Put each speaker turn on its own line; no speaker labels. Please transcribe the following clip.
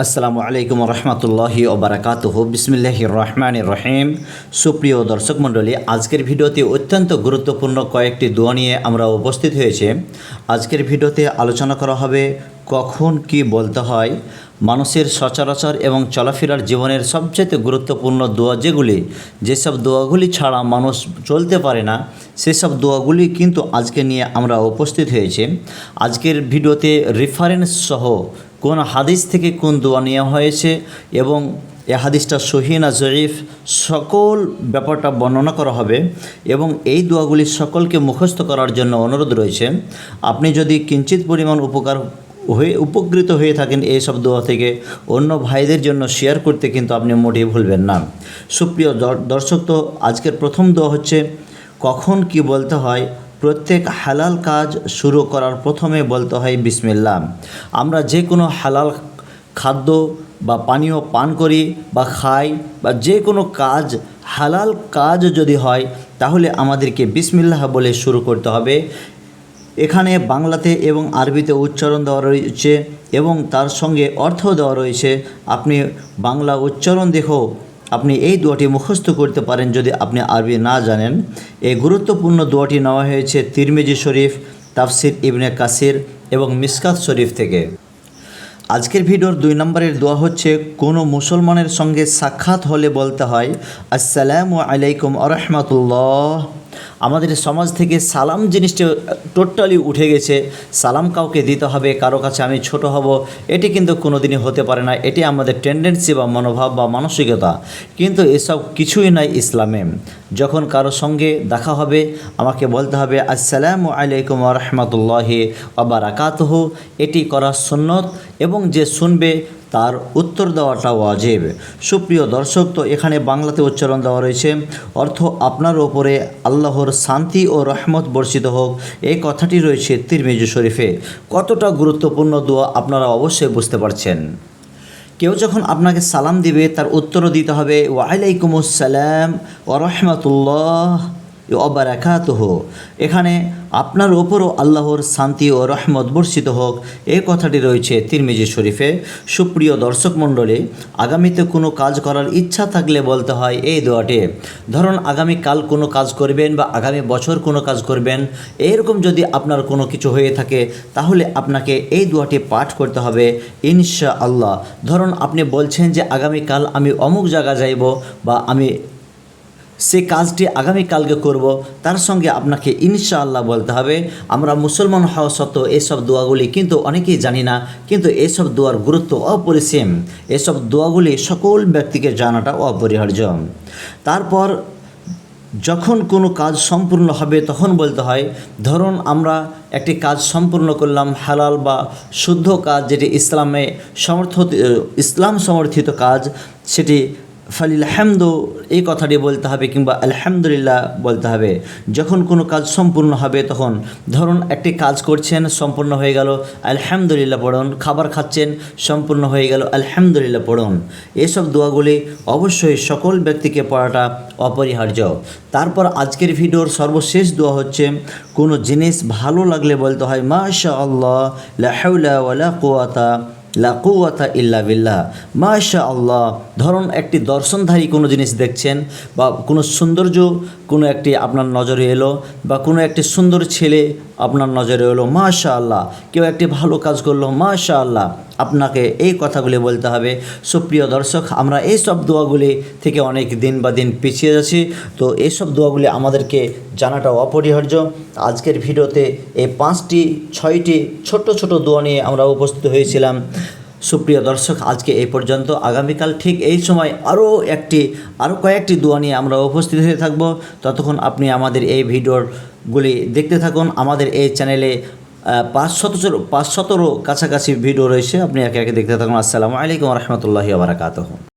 আসসালামু আলাইকুম রহমতুল্লাহি ওবরাকাতুহ। বিসমিল্লাহ রহমান রহিম সুপ্রিয় দর্শক মণ্ডলী, আজকের ভিডিওতে অত্যন্ত গুরুত্বপূর্ণ কয়েকটি দোয়া নিয়ে আমরা উপস্থিত হয়েছে। আজকের ভিডিওতে আলোচনা করা হবে, কখন কি বলতে হয়? মানুষের সচরাচর এবং চলাফেরার জীবনের সবচেয়ে গুরুত্বপূর্ণ দোয়া যেগুলি, যেসব দোয়াগুলি ছাড়া মানুষ চলতে পারে না, সেসব দোয়াগুলি কিন্তু আজকে নিয়ে আমরা উপস্থিত হয়েছে। আজকের ভিডিওতে রেফারেন্স সহ কোন হাদিস থেকে কোন দোয়া নেওয়া হয়েছে এবং এ হাদিসটা সহি না জয়ীফ, সকল ব্যাপারটা বর্ণনা করা হবে এবং এই দোয়াগুলি সকলকে মুখস্থ করার জন্য অনুরোধ রয়েছে। আপনি যদি কিঞ্চিত পরিমাণ উপকার হয়ে উপকৃত হয়ে থাকেন এইসব দোয়া থেকে। অন্য ভাইদের জন্য শেয়ার করতে কিন্তু আপনি মোটেই ভুলবেন না। সুপ্রিয় দর- দর্শক, তো আজকের প্রথম দোয়া হচ্ছে, কখন কি বলতে হয়, প্রত্যেক হালাল কাজ শুরু করার প্রথমে বলতে হয় বিসমিল্লা আমরা যে কোনো হালাল খাদ্য বা পানীয় পান করি বা খাই বা যে কোনো কাজ, হালাল কাজ যদি হয়, তাহলে আমাদেরকে বিসমিল্লাহ বলে শুরু করতে হবে। এখানে বাংলাতে এবং আরবিতে উচ্চারণ দেওয়া রয়েছে এবং তার সঙ্গে অর্থ দেওয়া রয়েছে। আপনি বাংলা উচ্চারণ দেখেও আপনি এই দোয়াটি মুখস্থ করতে পারেন যদি আপনি আরবি না জানেন। এই গুরুত্বপূর্ণ দোয়াটি নেওয়া হয়েছে তিরমিজি শরীফ, তাফসির ইবনে কাসির এবং মিসকাত শরীফ থেকে। আজকের ভিডিওর দুই নম্বরের দোয়া হচ্ছে, কোনো মুসলমানের সঙ্গে সাক্ষাৎ হলে বলতে হয়, আসসালামু আলাইকুম আরহামাতুল্লাহ আমাদের সমাজ থেকে সালাম জিনিসটা টোটালি উঠে গেছে। সালাম কাউকে দিতে হবে, কারও কাছে আমি ছোট হব, এটি কিন্তু কোনো দিনই হতে পারে না। এটি আমাদের টেন্ডেন্সি বা মনোভাব বা মানসিকতা। কিন্তু এসব কিছুই নাই ইসলামে। যখন কারও সঙ্গে দেখা হবে, আমাকে বলতে হবে, আসসালামু আলাইকুম রহমতুল্লাহি আবারাকাতহ এটি করা সুন্নত এবং যে শুনবে তার উত্তর দেওয়াটা ওয়াজিব। সুপ্রিয় দর্শক, তো এখানে বাংলাতে উচ্চারণ দেওয়া রয়েছে, অর্থ আপনার ওপরে আল্লাহর শান্তি ও রহমত বর্ষিত হোক। এই কথাটি রয়েছে তিরমিজু শরীফে। কতটা গুরুত্বপূর্ণ দোয়া আপনারা অবশ্যই বুঝতে পারছেন। কেউ যখন আপনাকে সালাম দিবে, তার উত্তরও দিতে হবে ওয়ালাইকুম আসসালাম ও রহমতুল্লাহ। অবারাকাতহ এখানে আপনার ওপরও আল্লাহর শান্তি ও রহমত বর্ষিত হোক। এই কথাটি রয়েছে তিরমিজি শরীফে। সুপ্রিয় দর্শক মণ্ডলী, আগামীতে কোনো কাজ করার ইচ্ছা থাকলে বলতে হয় এই দোয়াটি। ধরুন আগামীকাল কোনো কাজ করবেন বা আগামী বছর কোনো কাজ করবেন। এরকম যদি আপনার কোনো কিছু হয়ে থাকে, তাহলে আপনাকে এই দোয়াটি পাঠ করতে হবে ইনশা আল্লাহ ধরুন, আপনি বলছেন যে, আগামীকাল আমি অমুক জায়গা যাইব বা আমি সে কাজটি আগামীকালকে করব। তার সঙ্গে আপনাকে ইনশাআল্লাহ বলতে হবে, আমরা মুসলমান হওয়া সত্ত্বেও এসব দোয়াগুলি কিন্তু অনেকেই জানি না, কিন্তু এসব দোয়ার গুরুত্ব অপরিসীম। এসব দোয়াগুলি সকল ব্যক্তিকে জানাটা অপরিহার্য। তারপর যখন কোনো কাজ সম্পূর্ণ হবে তখন বলতে হয়, ধরুন আমরা একটি কাজ সম্পূর্ণ করলাম, হালাল বা শুদ্ধ কাজ, যেটি ইসলামে সমর্থিত ইসলাম সমর্থিত কাজ, সেটি ফালিল হামদু এই কথাটি বলতে হবে কিংবা আলহামদুলিল্লাহ বলতে হবে। যখন কোনো কাজ সম্পূর্ণ হবে তখন ধরুন একটি কাজ করছেন, সম্পূর্ণ হয়ে গেল, আলহামদুলিল্লাহ পড়ুন, খাবার খাচ্ছেন, সম্পূর্ণ হয়ে গেল, আলহামদুলিল্লাহ পড়ুন। এসব দোয়াগুলি অবশ্যই সকল ব্যক্তিকে পড়াটা অপরিহার্য। তারপর আজকের ভিডিওর সর্বশেষ দোয়া হচ্ছে, কোনো জিনিস ভালো লাগলে বলতে হয় মাশা আল্লাহ লাহাউলা ওয়ালা কুয়াতা লা কুয়াতা ইল্লা বিল্লাহ। মাশা আল্লাহ ধরুন একটি দর্শনধারী কোনো জিনিস দেখছেন বা কোনো সৌন্দর্য কোনো একটি আপনার নজরে এলো বা কোনো একটি সুন্দর ছেলে আপনার নজরে এলো মাশা আল্লাহ কেউ একটি ভালো কাজ করল মাশা আল্লাহ আপনাকে এই কথাগুলি বলতে হবে। সুপ্রিয় দর্শক, আমরা এই সব দোয়াগুলি থেকে অনেক দিন বা দিন পিছিয়ে যাচ্ছি। তো এইসব দোয়াগুলি আমাদেরকে জানাটা অপরিহার্য। আজকের ভিডিওতে এই পাঁচটি, ছয়টি ছোট ছোট দোয়া নিয়ে আমরা উপস্থিত হয়েছিলাম। সুপ্রিয় দর্শক, আজকে এই পর্যন্ত। আগামীকাল ঠিক এই সময় আরও একটি, আরও কয়েকটি দোয়া নিয়ে আমরা উপস্থিত হয়ে থাকব। ততক্ষণ আপনি আমাদের এই ভিডিওগুলি দেখতে থাকুন। আমাদের এই চ্যানেলে পাঁচ শত পাঁচ শতরও কাছাকাছি ভিডিও রয়েছে। আপনি একে একে দেখতে থাকুন। আসসালামু আলাইকুম রহমতুল্লাহি বারাকাতহ।